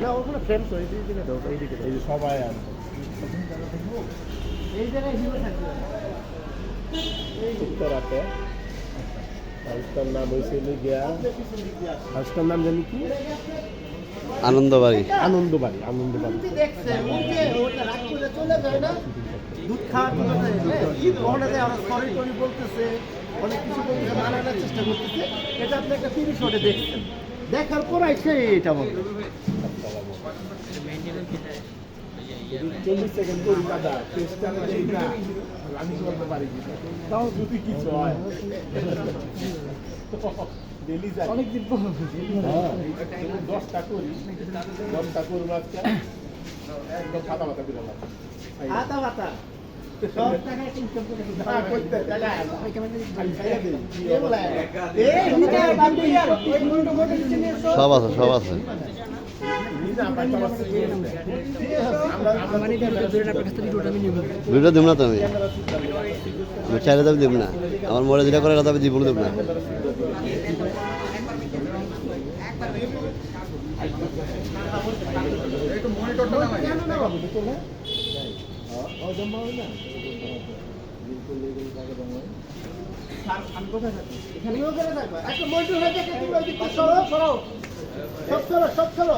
না ওগুলো ফ্রেম তো এইদিকে দাও এইদিকে এই যে সবাই আনবে এই জায়গায় হিরো থাকবে। উত্তরাতে। হাউসটার নাম হয়েছে গিয়া হাউসটার নাম জানি কি? আনন্দবাড়ি। আনন্দবাড়ি আনন্দবাড়ি। চলে যায় না? দুধ খাওয়ার হ্যাঁ? বলতেছে অনেক কিছু বলতেছে মানানোর চেষ্টা করতেছে। এটা আপনি একটা ওটে দেখছেন। দেখার পর আইসে এটা বলতে চল্লিশ সেকেন্ড করি দাদা চেষ্টা না আমি করতে পারি তাও যদি কিছু হয় দশটা করি দশটা করব একদম ফাটা ফাটা করে। সব আছে সব আছে দুইটা দিব না তো আমি আমি চাইলে দাবি দিব না আমার মরে যেটা করে দাবি দিব দেব না। সব সরো, সব সরো।